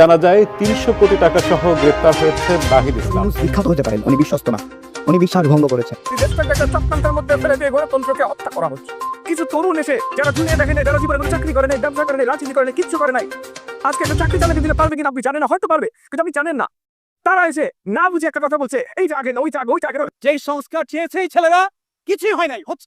জানা যায় তিনশো কোটি টাকা সহ গ্রেপ্তার হয়েছে নাহিদ ইসলাম। বিখ্যাত হতে পারেন উনি বিশ্বস্ত না। উনি বিশ্বাস ভঙ্গ করেছেন। চক্রান্তের মধ্যে ফেলে দিয়ে গণতন্ত্রকে হত্যা করা হচ্ছে। কিছু তরুণ এসে যারা দুনিয়া দেখে নেই যারা জীবনে কোনো চাকরি করে নাই ব্যবসা করে নাই রাজনীতি করে নাই কিচ্ছু করে নাই আজকে একটা চাকরি চালাতে দিলে পারবে কিনা আপনি জানেন না হয়তো পারবে কিন্তু আপনি জানেন না। তারা এসে না বুঝে একটা কথা বলছে এই যে আগে না, ওইটা আগে ওইটা আগে। যেই সংস্কার চেয়েছে এই ছেলেরা কিছুই হয় নাই হচ্ছে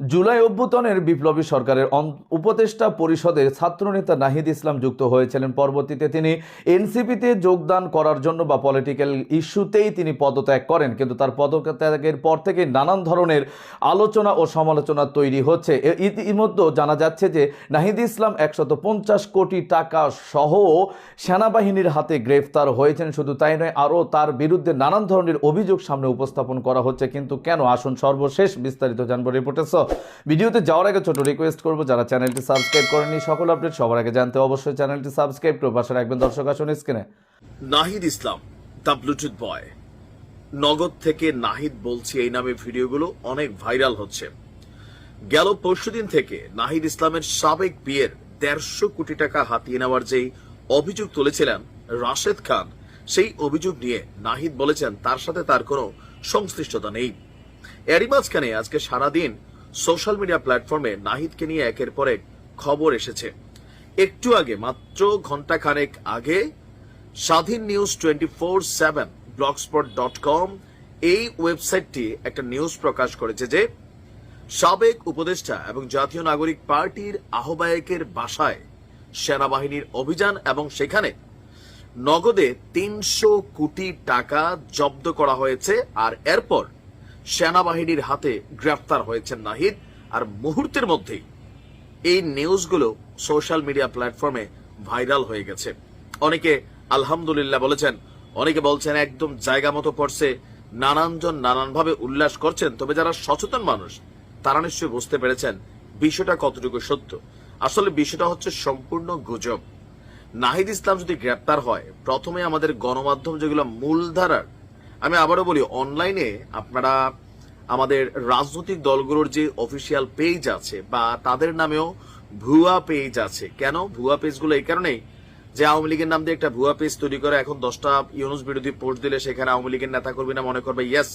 জুলাই অভ্যুত্থানের বিপ্লবী সরকারের উপদেষ্টা পরিষদের ছাত্রনেতা নাহিদ ইসলাম যুক্ত হয়েছিলেন। পরবর্তীতে তিনি এনসিপিতে যোগদান করার জন্য বা পলিটিক্যাল ইস্যুতেই তিনি পদত্যাগ করেন। কিন্তু তার পদত্যাগের পর থেকে নানান ধরনের আলোচনা ও সমালোচনা তৈরি হচ্ছে। ইতিমধ্যে জানা যাচ্ছে যে নাহিদ ইসলাম একশত পঞ্চাশ কোটি টাকা সহ সেনাবাহিনীর হাতে গ্রেফতার হয়েছেন। শুধু তাই নয়, আরও তার বিরুদ্ধে নানান ধরনের অভিযোগ সামনে উপস্থাপন করা হচ্ছে। কিন্তু কেন? আসুন সর্বশেষ বিস্তারিত জানব রিপোর্টে। সো ভিডিওতে যাওয়ার আগে ছোট রিকোয়েস্ট করব, যারা চ্যানেলটি সাবস্ক্রাইব করেনি সকল আপডেট সবার আগে জানতে অবশ্যই চ্যানেলটি সাবস্ক্রাইব করে পাশে রাখবেন দর্শক আসুন স্ক্রিনে Nahid Islam, the bluetooth boy. Nagad থেকে নাহিদ বলছি এই নামে ভিডিওগুলো অনেক ভাইরাল হচ্ছে। গেল পরশুদিন থেকে নাহিদ ইসলামের সাবেক বিয়ের দেড়শো কোটি টাকা হাতিয়ে নেওয়ার যেই অভিযোগ তুলেছিলেন রাশেদ খান, সেই অভিযোগ নিয়ে নাহিদ বলেছেন তার সাথে তার কোনো সংশ্লিষ্টতা নেই। এরই মাঝখানে আজকে সারাদিন সোশ্যাল মিডিয়া প্ল্যাটফর্মে নাহিদকে নিয়ে একের পর এক খবর এসেছে। একটু আগে, মাত্র ঘণ্টা খানেক আগে, Swadhin news twenty four seven, blogspot dot com এই ওয়েবসাইটটি একটা নিউজ প্রকাশ করেছে যে, সাবেক উপদেষ্টা এবং জাতীয় নাগরিক পার্টির আহ্বায়কের বাসায় সেনাবাহিনীর অভিযান এবং সেখানে নগদে তিনশো কোটি টাকা জব্দ করা হয়েছে আর এরপর সেনাবাহিনীর হাতে গ্রেফতার হয়েছেন নাহিদ আর মুহূর্তের মধ্যেই এই নিউজগুলো সোশ্যাল মিডিয়া প্ল্যাটফর্মে ভাইরাল হয়ে গেছে। অনেকে আলহামদুলিল্লাহ বলেছেন, অনেকে বলছেন একদম জায়গা মতো পড়ছে, নানানজন নানানভাবে উল্লাস করছেন, তবে যারা সচেতন মানুষ, তারা নিশ্চয়ই বুঝতে পেরেছেন বিষয়টা কতটুকু সত্য। আসলে বিষয়টা হচ্ছে সম্পূর্ণ গুজব। নাহিদ ইসলাম যদি গ্রেপ্তার হয়, প্রথমে আমাদের গণমাধ্যম যেগুলো মূলধারার আমি আবারও বলি অনলাইনে আপনারা আমাদের রাজনৈতিক দলগুলোর যে অফিসিয়াল পেজ আছে বা তাদের নামেও ভুয়া পেজ আছে। কেন? ভুয়া পেজগুলো এই কারণেই যে আওয়ামী লীগের নাম দিয়ে একটা ভুয়া পেজ তৈরি করে এখন দশটা ইউনুস বিরোধী পোস্ট দিলে সেখানে আওয়ামী লীগের নেতা কর্মীরা মনে করবে yes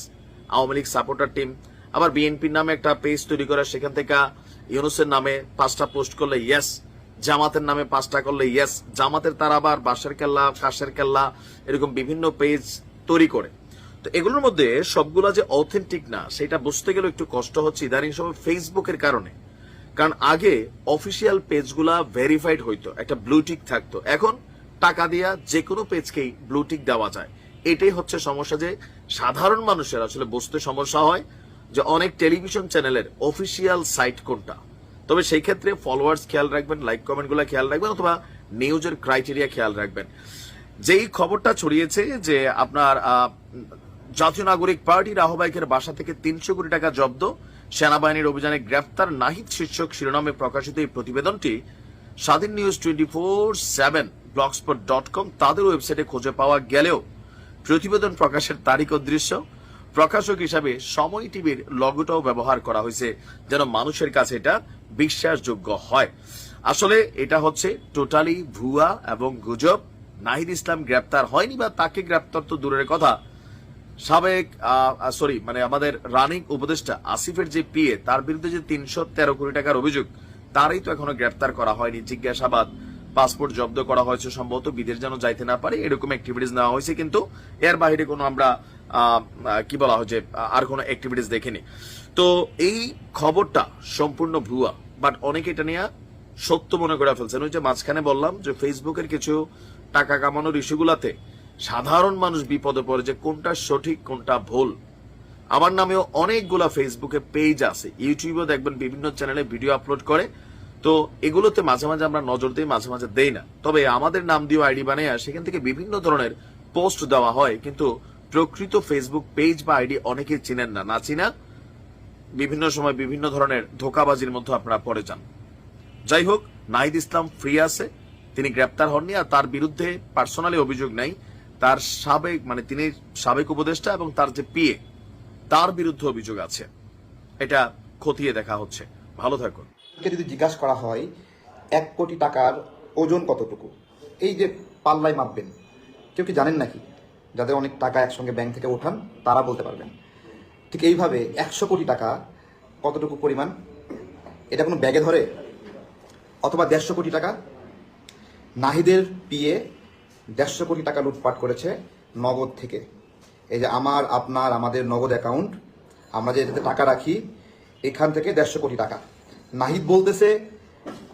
Awami League supporter team আবার বিএনপির নামে একটা পেজ তৈরি করে, সেখান থেকে ইউনুসের নামে পাঁচটা পোস্ট করলে ইয়েস জামাতের নামে পাঁচটা করলে ইয়েস জামাতের তারা আবার বাঁশের কেল্লা কাশের কেল্লা, এরকম বিভিন্ন পেজ তৈরি করে। তো এগুলোর মধ্যে সবগুলা যে অথেন্টিক না, সেটা বুঝতে গেলে একটু কষ্ট হচ্ছে ইদানিং সময় ফেসবুকের কারণে। কারণ আগে অফিসিয়াল পেজগুলা ভেরিফাইড হইতো, একটা ব্লুটিক থাকতো। এখন টাকা দিয়া যে কোনো পেজকেই ব্লুটিক দেওয়া যায়। এটাই হচ্ছে সমস্যা যে সাধারণ মানুষের আসলে বুঝতে সমস্যা হয় যে অনেক টেলিভিশন চ্যানেলের অফিসিয়াল সাইট কোনটা। তবে সেই ক্ষেত্রে ফলোয়ার্স খেয়াল রাখবেন লাইক কমেন্টগুলা খেয়াল রাখবেন অথবা নিউজের ক্রাইটেরিয়া খেয়াল রাখবেন। যেই খবরটা ছড়িয়েছে যে আপনার জাতীয় নাগরিক পার্টির আহ্বায়কের বাসা থেকে তিনশো কোটি টাকা জব্দ। সেনাবাহিনীর অভিযানে গ্রেফতার নাহিদ শীর্ষক শিরোনামে প্রকাশিত এই প্রতিবেদনটি Swadhin news twenty four seven, blogspot dot com তাদের ওয়েবসাইটে খুঁজে পাওয়া গেলেও প্রতিবেদন প্রকাশের তারিখ ও দৃশ্য প্রকাশক হিসাবে সময় টিভির লগোটাও ব্যবহার করা হয়েছে, যেন মানুষের কাছে এটা বিশ্বাসযোগ্য হয়। আসলে এটা হচ্ছে টোটালি ভুয়া এবং গুজব। নাহিদ ইসলাম গ্রেপ্তার হয়নি বা তাকে গ্রেপ্তার তো দূরের কথা সাবেক সরি মানে আমাদের রানিং উপদেষ্টা আসিফের যে পিএ, তার বিরুদ্ধে যে তিনশো তেরো কোটি টাকার অভিযোগ, তারই তো এখনও গ্রেপ্তার করা হয়নি। জিজ্ঞাসাবাদ, পাসপোর্ট জব্দ করা হয়েছে সম্ভবত, বিদেশ যেন যাইতে না পারে, এরকম অ্যাক্টিভিটিস নেওয়া হয়েছে, কিন্তু এর বাইরে কোনো আমরা কি বলা হচ্ছে আর কোনো অ্যাক্টিভিটিস দেখিনি। তো এই খবরটা সম্পূর্ণ ভুয়া বাট অনেকে এটা নিয়ে সত্য মনে করে ফেলছেন। ওই যে মাঝখানে বললাম যে ফেসবুকের কিছু টাকা কামানোর ইস্যুগুলাতে সাধারণ মানুষ বিপদে পড়ে যে কোনটা সঠিক, কোনটা ভুল। আমার নামেও অনেকগুলা ফেসবুকে পেজ আছে। ইউটিউবেও দেখবেন বিভিন্ন চ্যানেলে ভিডিও আপলোড করে। তো এগুলোতে মাঝে মাঝে আমরা নজর দিই, মাঝে মাঝে দেই না। তবে আমাদের নাম দিয়ে আইডি বানিয়ে সেখান থেকে বিভিন্ন ধরনের পোস্ট দেওয়া হয়। কিন্তু প্রকৃত ফেসবুক পেজ বা আইডি অনেকেই চিনেন না। না চিনা, বিভিন্ন সময় বিভিন্ন ধরনের ধোকাবাজির মধ্যে আপনারা পড়ে যান। যাই হোক, নাহিদ ইসলাম ফ্রি আছে। তিনি গ্রেপ্তার হননি আর তার বিরুদ্ধে পার্সোনালি অভিযোগ নাই। তার সাবেক মানে তিনি সাবেক উপদেষ্টা এবং তার যে পিএ, তার বিরুদ্ধে অভিযোগ আছে। এটা খতিয়ে দেখা হচ্ছে। ভালো থাকুন। যদি জিজ্ঞাসা করা হয়, এক কোটি টাকার ওজন কতটুকু? এই যে পাল্লায় মাপবেন, কেউ কি জানেন নাকি? যাদের অনেক টাকা একসঙ্গে ব্যাংক থেকে ওঠান, তারা বলতে পারবেন। ঠিক এইভাবে একশো কোটি টাকা কতটুকু পরিমাণ? এটা কোনো ব্যাগে ধরে? অথবা দেড়শো কোটি টাকা? নাহিদের পিয়ে দেড়শো কোটি টাকা লুটপাট করেছে নগদ থেকে। এই যে আমার, আপনার, আমাদের নগদ অ্যাকাউন্ট আমরা যে এটাতে টাকা রাখি, এখান থেকে দেড়শো কোটি টাকা। নাহিদ বলতেছে,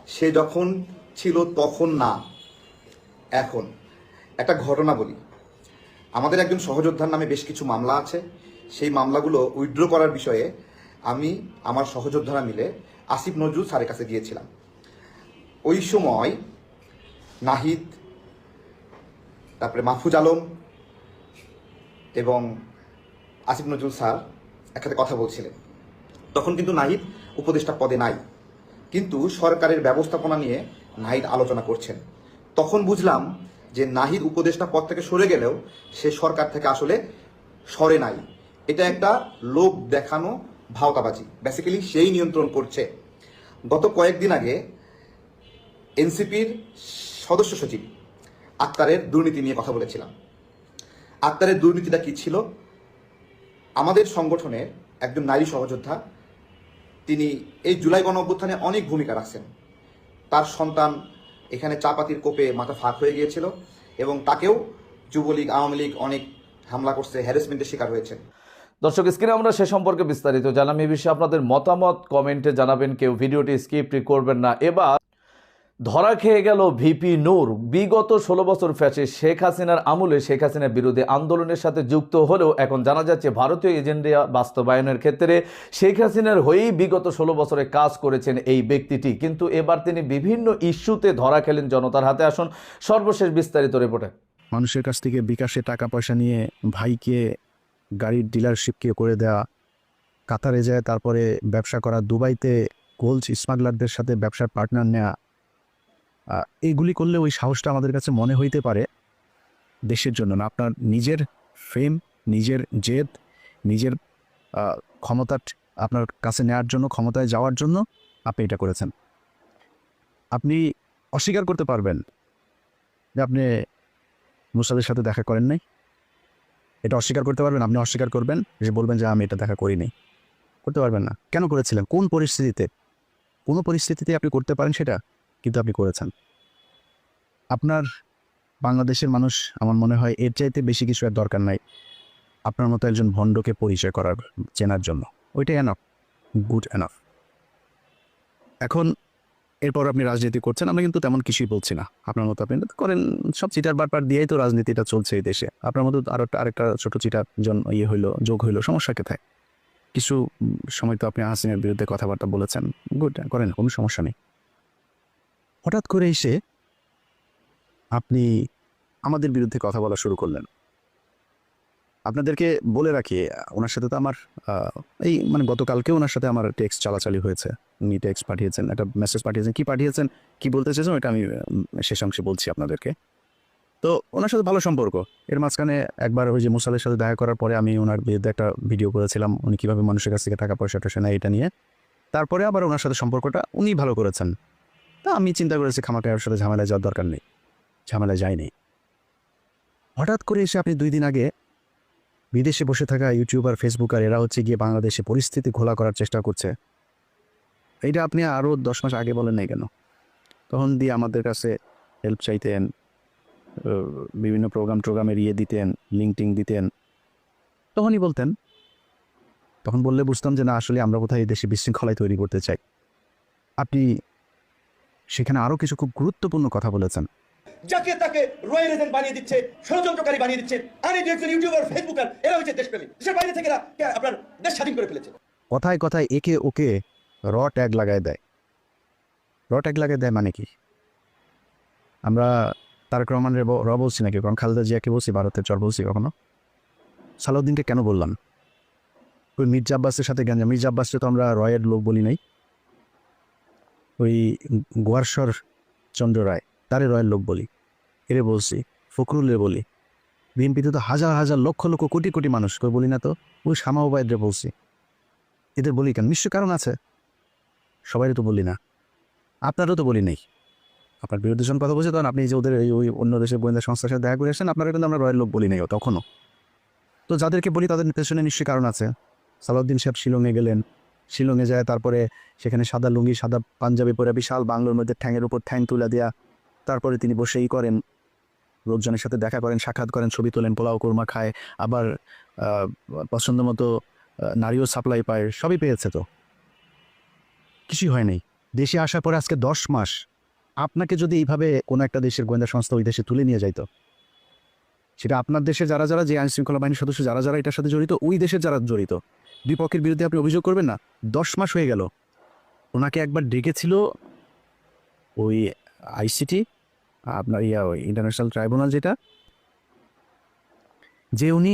সে যখন ছিল তখন না, এখন। একটা ঘটনা বলি। আমাদের একজন সহযোদ্ধার নামে বেশ কিছু মামলা আছে। সেই মামলাগুলো উইথড্র করার বিষয়ে আমি আমার সহযোদ্ধারা মিলে আসিফ নজরুল স্যারের কাছে গিয়েছিলাম। ওই সময় নাহিদ তারপরে মাহফুজ আলম এবং আসিফ নজরুল স্যার একসাথে কথা বলছিলেন। তখন কিন্তু নাহিদ উপদেষ্টা পদে নাই। কিন্তু সরকারের ব্যবস্থাপনা নিয়ে নাহিদ আলোচনা করছেন। তখন বুঝলাম যে নাহিদ উপদেষ্টা পদ থেকে সরে গেলেও সে সরকার থেকে আসলে সরে নাই। এটা একটা লোক দেখানো ভাওতাবাজি। বেসিক্যালি সেই নিয়ন্ত্রণ করছে। গত কয়েকদিন আগে এনসিপির সদস্য সচিব আক্তারের দুর্নীতি নিয়ে কথা বলেছিলাম। আক্তারের দুর্নীতিটা কি ছিল? আমাদের সংগঠনের একজন নারী সহযোদ্ধা, তিনি এই জুলাই গণ অভ্যুত্থানে অনেক ভূমিকা রাখছেন। তার সন্তান এখানে চাপাতির কোপে মাথা ফাঁক হয়ে গিয়েছিল এবং তাকেও যুবলীগ, আওয়ামী লীগ অনেক হামলা করছে হ্যারাসমেন্টের শিকার হয়েছেন। দর্শক, স্ক্রিনে আমরা সে সম্পর্কে বিস্তারিত জানাম এই বিষয়ে আপনাদের মতামত কমেন্টে জানাবেন। কেউ ভিডিওটি স্কিপ করবেন না। এবার ধরা খেয়ে গেল ভিপি নূর। বিগত ষোলো বছর ফ্যাসে শেখ হাসিনার আমলে শেখ হাসিনার বিরুদ্ধে আন্দোলনের সাথে যুক্ত হলেও এখন জানা যাচ্ছে ভারতীয় এজেন্ডা বাস্তবায়নের ক্ষেত্রে শেখ হাসিনার হয়েই বিগত ষোলো বছরে কাজ করেছেন এই ব্যক্তিটি। কিন্তু এবার তিনি বিভিন্ন ইস্যুতে ধরা খেলেন জনতার হাতে। আসুন সর্বশেষ বিস্তারিত রিপোর্টে। মানুষের কাছ থেকে বিকাশে টাকা পয়সা নিয়ে ভাইকে গাড়ির ডিলারশিপকে করে দেওয়া কাতারে যায়, তারপরে ব্যবসা করা, দুবাইতে গোল্ড স্মাগলারদের সাথে ব্যবসার পার্টনার নেওয়া আহ, এইগুলি করলে ওই সাহসটা আমাদের কাছে মনে হইতে পারে দেশের জন্য না। আপনার নিজের ফেম নিজের জেদ নিজের ক্ষমতা আপনার কাছে নেওয়ার জন্য ক্ষমতায় যাওয়ার জন্য আপনি এটা করেছেন। আপনি অস্বীকার করতে পারবেন যে আপনি মুসাদের সাথে দেখা করেন নাই। এটা অস্বীকার করতে পারবেন আপনি অস্বীকার করবেন যে বলবেন যে আমি এটা দেখা করিনি। করতে পারবেন না। কেন করেছিলেন? কোন পরিস্থিতিতে? কোনো পরিস্থিতিতে আপনি করতে পারেন সেটা? কিন্তু আপনি করেছেন। আপনার বাংলাদেশের মানুষ আমার মনে হয় এর চাইতে বেশি কিছু আর দরকার নাই। আপনার মতো একজন ভণ্ডকে পরিচয় করার, চেনার জন্য। ওইটাই এনাফ গুড এনাফ এখন এরপর আপনি রাজনীতি করছেন, আমরা কিন্তু তেমন কিছুই বলছি না। আপনার মতো আপনি করেন, সব চিটার বারবার দিয়েই তো রাজনীতিটা চলছে এই দেশে। আপনার মতো আরও আরেকটা ছোট চিটার জন ইয়ে হইল, যোগ হইল, সমস্যা কোথায়? কিছু সময় তো আপনি হাসিনের বিরুদ্ধে কথাবার্তা বলেছেন গুড করেন, কোনো সমস্যা নেই। হঠাৎ করে এসে আপনি আমাদের বিরুদ্ধে কথা বলা শুরু করলেন। আপনাদেরকে বলে রাখি, ওনার সাথে তো আমার এই মানে গতকালকে ওনার সাথে আমার টেক্সট চালাচালি হয়েছে। উনি টেক্সট পাঠিয়েছেন, একটা মেসেজ পাঠিয়েছেন, কি পাঠিয়েছেন, কি বলতে চেয়েছেন ওটা আমি শেষ অংশে বলছি আপনাদেরকে। তো ওনার সাথে ভালো সম্পর্ক। এর মাঝখানে একবার ওই যে মুসালের সাথে দেখা করার পরে আমি ওনার বিরুদ্ধে একটা ভিডিও করেছিলাম। উনি কীভাবে মানুষের কাছ থেকে টাকা পয়সা টয়সা নেয় এটা নিয়ে। তারপরে আবার ওনার সাথে সম্পর্কটা উনি ভালো করেছেন। তা আমি চিন্তা করেছি খামাকে ওর সাথে ঝামেলায় যাওয়ার দরকার নেই। ঝামেলায় যায়নি হঠাৎ করে এসে আপনি দুই দিন আগে বিদেশে বসে থাকা ইউটিউবার, ফেসবুকার এরা হচ্ছে গিয়ে বাংলাদেশে পরিস্থিতি ঘোলা করার চেষ্টা করছে। এইটা আপনি আরও দশ মাস আগে বলেন নাই কেন? তখন দিয়ে আমাদের কাছে হেল্প চাইতেন বিভিন্ন প্রোগ্রাম টোগ্রামের ইয়ে দিতেন লিঙ্ক টিঙ্ক দিতেন। তখনই বলতেন, তখন বললে বুঝতাম যে না, আসলে আমরা কোথায় এই দেশে বিশৃঙ্খলায় তৈরি করতে চাই। আপনি সেখানে আরও কিছু খুব গুরুত্বপূর্ণ কথা বলেছেন। যাকে তাকে এজেন্ট বানিয়ে দিচ্ছে ষড়যন্ত্রকারী বানিয়ে দিচ্ছে আরে একজন ইউটিউবার ফেসবুকার এরা হচ্ছে দেশপ্রেমী। দেশের বাইরে থেকে এরা আপনার দেশ স্বাধীন করে ফেলেছে। কথায় কথায় একে ওকে র ট্যাগ লাগায় দেয়। র ট্যাগ লাগায় দেয় মানে কি? আমরা তারক রহমানের ব- র বলছি নাকি? কারণ খালেদা জিয়াকে বলছি ভারতের চর বলছি কখনো। সালাউদ্দিনকে কেন বললাম? ওই মির্জা আব্বাসের সাথে গেঞ্জা মির্জা আব্বাসকে তো আমরা রয়ের লোক বলি নাই। ওই গোয়ারশ্বর চন্দ্র রায়, তারে রয়ের লোক বলি। এরে বলছি, ফখরুলের বলি। বিএনপিতে তো হাজার হাজার লক্ষ লক্ষ কোটি কোটি মানুষ কেউ বলি না তো? ওই শামা ওবায়দরে বলছি। এদের বলি কেন? নিশ্চয় কারণ আছে। সবাই তো বলি না। আপনারও তো বলি নেই। আপনার বিরুদ্ধে যখন কথা বলছে তখন আপনি যে ওদের ওই অন্য দেশের গোয়েন্দা সংস্থার সাথে দেখা করে আসেন, আপনারা কিন্তু আমরা রয়ের লোক বলি নাই তখনও তো যাদেরকে বলি তাদের পেছনে নিশ্চয়ই কারণ আছে। সালাউদ্দিন সাহেব শিলংয়ে গেলেন শিলংয়ে যায়, তারপরে সেখানে সাদা লুঙ্গি, সাদা পাঞ্জাবি পরে বিশাল বাংলোর মধ্যে ঠ্যাঙের উপর ঠ্যাং তুলে দেয়া। তারপরে তিনি বসেই করেন। লোকজনের সাথে দেখা করেন, সাক্ষাৎ করেন, ছবি তোলেন, পোলাও, কোরমা খায়, আবার পছন্দ মতো নারীও সাপ্লাই পায়, সবই পেয়েছে তো। কিছুই হয় নাই। দেশে আসার পরে আজকে দশ মাস। আপনাকে যদি এইভাবে কোনো একটা দেশের গোয়েন্দা সংস্থা ওই দেশে তুলে নিয়ে যাইতো, সেটা আপনার দেশে যারা যারা যে আইন শৃঙ্খলা বাহিনীর সদস্য, যারা যারা এটার সাথে জড়িত, ওই দেশের যারা জড়িত দুই পক্ষের বিরুদ্ধে আপনি অভিযোগ করবেন না? দশ মাস হয়ে গেল। ওনাকে একবার ডেকেছিল ওই আইসিটি, আপনার ইয়া, ওই ইন্টারন্যাশনাল ট্রাইব্যুনাল যেটা, যে উনি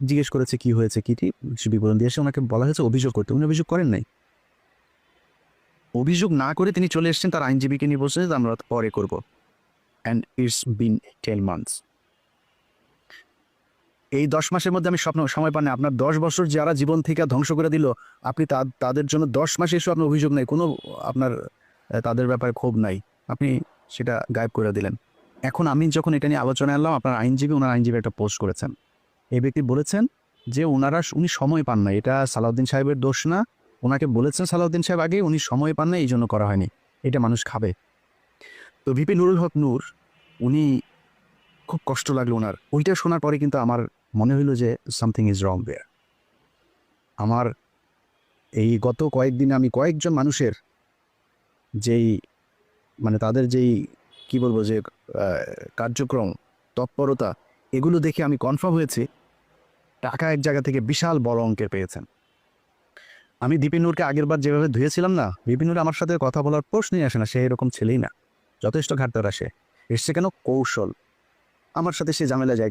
জিজ্ঞেস করেছে কি হয়েছে, কি সে বিবরণ দিয়েছে ওনাকে বলা হয়েছে অভিযোগ করতে। উনি অভিযোগ করেন নাই। অভিযোগ না করে তিনি চলে এসেছেন, তার আইনজীবীকে নিয়ে বসে আমরা পরে করব। And it's been ten months এই দশ মাসের মধ্যে আমি স্বপ্ন, সময় পান। আপনার দশ বছর যারা জীবন থেকে ধ্বংস করে দিল, আপনি তাদের জন্য দশ মাসে এসে আপনার অভিযোগ নাই। কোনো আপনার তাদের ব্যাপারে ক্ষোভ নাই। আপনি সেটা গায়েব করে দিলেন। এখন আমি যখন এটা নিয়ে আলোচনা আনলাম আপনার আইনজীবী, ওনার আইনজীবী একটা পোস্ট করেছেন। এই ব্যক্তি বলেছেন যে ওনারা, উনি সময় পান না এটা সালাউদ্দিন সাহেবের দোষ না। ওনাকে বলেছেন সালাউদ্দিন সাহেব আগে উনি সময় পান না এই জন্য করা হয়নি। এটা মানুষ খাবে। তো ভিপি নুরুল হক নূর, উনি খুব কষ্ট লাগল ওনার। ওইটা শোনার পরে কিন্তু আমার মনে হইল যে সামথিং ইজ রং দেয়ার আমার এই গত কয়েকদিনে আমি কয়েকজন মানুষের যেই মানে তাদের যেই, কি বলব যে কার্যক্রম, তৎপরতা, এগুলো দেখে আমি কনফার্ম হয়েছি, টাকা এক জায়গা থেকে বিশাল বড় অঙ্কের পেয়েছেন। আমি দীপিনুরকে আগের বার যেভাবে ধুয়েছিলাম না বিপিনুর আমার সাথে কথা বলার প্রশ্নই আসে না, সে এরকম ছেলেই না। যথেষ্ট ঘাটতার আসে এসছে কেন? কৌশল। আমার সাথে সে ঝামেলা যায়